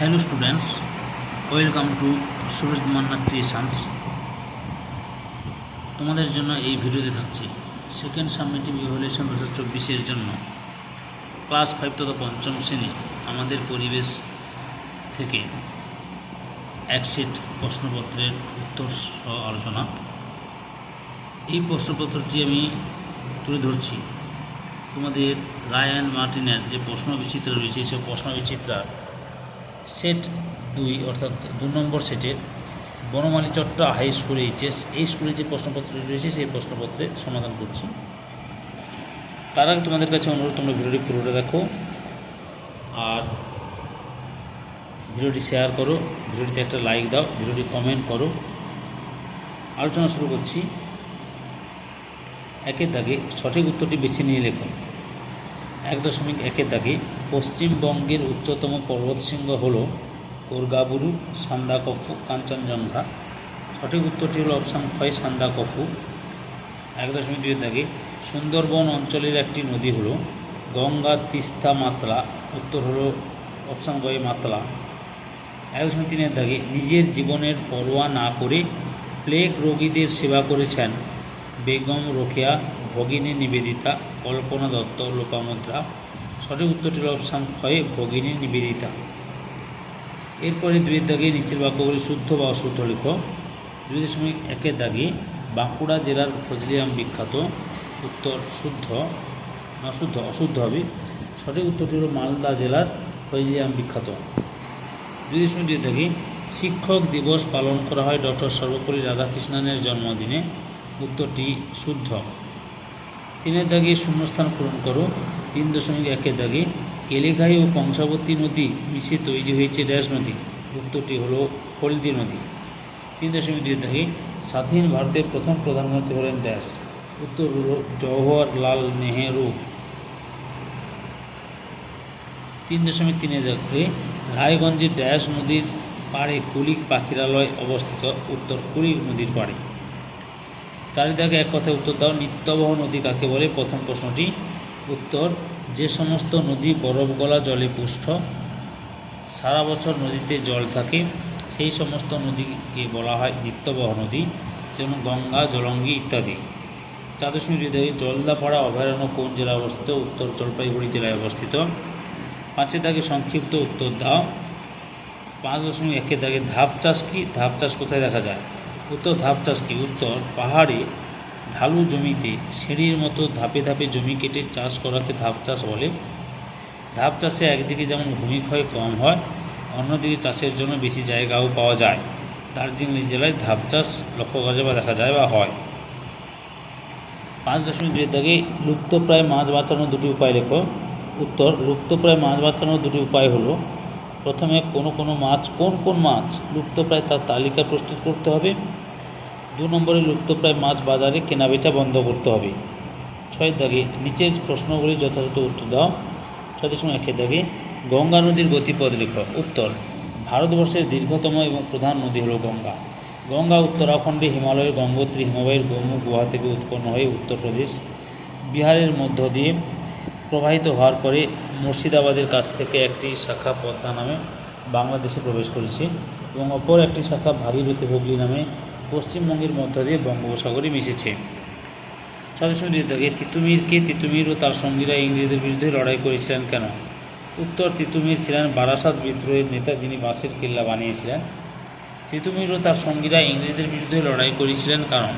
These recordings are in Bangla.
Hello students welcome to Suraj Manna creations তোমাদের জন্য এই ভিডিওতে থাকছে সেকেন্ড সাবমিটিভ ইভ্যালুয়েশন দু হাজার চব্বিশের জন্য। ক্লাস ফাইভ তথা পঞ্চম শ্রেণি আমাদের পরিবেশ থেকে এক সেট প্রশ্নপত্রের উত্তর সহ আলোচনা। এই প্রশ্নপত্রটি আমি তুলে ধরছি। তোমাদের রায়ান মার্টিনের যে প্রশ্ন বিচিত্রা রয়েছে, সেই প্রশ্ন বিচিত্রার সেট দুই, অর্থাৎ দু নম্বর সেটের Banamali Chatta high school HS, এই স্কুলে যে প্রশ্নপত্র রয়েছে সেই প্রশ্নপত্রের সমাধান করছি। তার আগে তোমাদের কাছে অনুরোধ, তোমরা ভিডিওটি পুরোটা দেখো আর ভিডিওটি শেয়ার করো, ভিডিওটিতে একটা লাইক দাও, ভিডিওটি কমেন্ট করো। আলোচনা শুরু করছি। একের দাগে সঠিক উত্তরটি বেছে নিয়ে লেখো। এক দশমিক একের দাগে পশ্চিমবঙ্গের উচ্চতম পর্বতশৃঙ্গ হল কোরগাবুরু, সান্দাকফু, কাঞ্চনজঙ্ঘা। সঠিক উত্তরটি হল অপশান ক্ষয়, সান্দাকফু। এক দশমিক দুইয়ের দাগে সুন্দরবন অঞ্চলের একটি নদী হল গঙ্গা তিস্তা মাতলা। উত্তর হল অপশান গয়ে মাতলা। এক দশমিক তিনের দাগে নিজের জীবনের পরোয়া না করে প্লেগ রোগীদের সেবা করেছেন বেগম রোকেয়া, ভগিনী নিবেদিতা, কল্পনা দত্ত, লোপামুদ্রা। সঠিক উত্তরটি হল অপশান ক্ষয়ে ভগিনী নিবেদিতা। এরপরে দুইয়ের দাগে নিচের বাক্যগুলি শুদ্ধ বা অশুদ্ধ লেখ। দুই দশমিক একের দাগে, বাঁকুড়া জেলার ফজলিয়াম বিখ্যাত। উত্তর শুদ্ধ, না শুদ্ধ, অশুদ্ধ হবে। সঠিক উত্তরটি হল মালদা জেলার ফজলিয়াম বিখ্যাত। দুই দশমিক দুই দাগে, শিক্ষক দিবস পালন করা হয় ডক্টর সর্বপল্লী রাধাকৃষ্ণনের জন্মদিনে। উত্তরটি শুদ্ধ। তিনের দাগে শূন্যস্থান পূরণ করো। তিন দশমিক একের দাগে কেলেঘাই ও কংসাবতী নদী মিশে তৈরি হয়েছে ড্যাশ নদী। উত্তরটি হলো হলদি নদী। তিন দশমিক দুই দাগে স্বাধীন ভারতের প্রথম প্রধানমন্ত্রী হলেন ড্যাশ উত্তর হলো জওহরলাল নেহেরু। তিন দশমিক তিনের দাগে রায়গঞ্জের ড্যাশ নদীর পাড়ে কুলিক পাখিরালয় অবস্থিত উত্তর কুলিক নদীর পাড়ে। চারিদাকে এক কথায় উত্তর দাও। নিত্যবহ নদী কাকে বলে? প্রথম প্রশ্নটি। উত্তর, যে সমস্ত নদী বরফ গলা জলে পুষ্ট, সারা বছর নদীতে জল থাকে, সেই সমস্ত নদীকে বলা হয় নিত্যবহ নদী যেমন গঙ্গা, জলঙ্গি ইত্যাদি। চার দশমিক দুই দাগে জলদাপাড়া অভয়ারণ্য কোন জেলায় অবস্থিত? উত্তর জলপাইগুড়ি জেলায় অবস্থিত। পাঁচের দাগে সংক্ষিপ্ত উত্তর দাও। পাঁচ দশমিক একের দাগে ধাপ চাষ কি? ধাপ চাষ কোথায় দেখা যায়? উত্তর ধাপ চাষ কি উত্তর পাহাড়ে ঢালু জমিতে সিঁড়ির মতো ধাপে ধাপে জমি কেটে চাষ করাকে ধাপ চাষ বলে। ধাপ চাষে একদিকে যেমন ভূমিক্ষয় কম হয়, অন্যদিকে চাষের জন্য বেশি জায়গাও পাওয়া যায়। দার্জিলিং জেলায় ধাপ চাষ লক্ষ্য করা যায় বা দেখা যায় বা হয়। পাঁচ দশমিক দুই দাগে লুপ্তপ্রায় মাছ বাঁচানোর দুটি উপায় লেখো। উত্তর, লুপ্তপ্রায় মাছ বাঁচানোর দুটি উপায় হলো প্রথমে কোনো কোনো মাছ, কোন কোন মাছ লুপ্তপ্রায় তার তালিকা প্রস্তুত করতে হবে। দু নম্বরে লুপ্তপ্রায় মাছ বাজারে কেনাবেচা বন্ধ করতে হবে। ছয় দাগে নিচের প্রশ্নগুলি যথাযথ উত্তর দাও। ছয় দশমিক একের দাগে গঙ্গা নদীর গতিপথ লেখ। উত্তর, ভারতবর্ষের দীর্ঘতম এবং প্রধান নদী হলো গঙ্গা। গঙ্গা উত্তরাখণ্ডে হিমালয়ের গঙ্গোত্রী হিমালয়ের গৌমুখ গুহা থেকে উৎপন্ন হয়ে উত্তরপ্রদেশ, বিহারের মধ্য দিয়ে প্রবাহিত হওয়ার পরে মুর্শিদাবাদের কাছ থেকে একটি শাখা পদ্মা নামে বাংলাদেশে প্রবেশ করেছে এবং অপর একটি শাখা ভাগীরথী হুগলি নামে পশ্চিমবঙ্গের মধ্য দিয়ে বঙ্গোপসাগরে মিশেছে। সদস্য দাগে তিতুমিরকে তিতুমির ও তার সঙ্গীরা ইংরেজদের বিরুদ্ধে লড়াই করেছিলেন কেন? উত্তর, তিতুমির ছিলেন বারাসাত বিদ্রোহের নেতা যিনি বাঁশের কেল্লা বানিয়েছিলেন। তিতুমির ও তার সঙ্গীরা ইংরেজদের বিরুদ্ধে লড়াই করেছিলেন কারণ?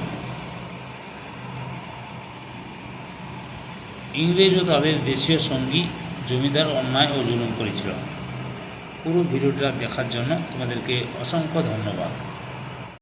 ইংরেজ ও তাদের দেশীয় সঙ্গী জমিদার অন্যায় ও জুলুম করেছিল। পুরো ভিডিওটা দেখার জন্য তোমাদেরকে অসংখ্য ধন্যবাদ।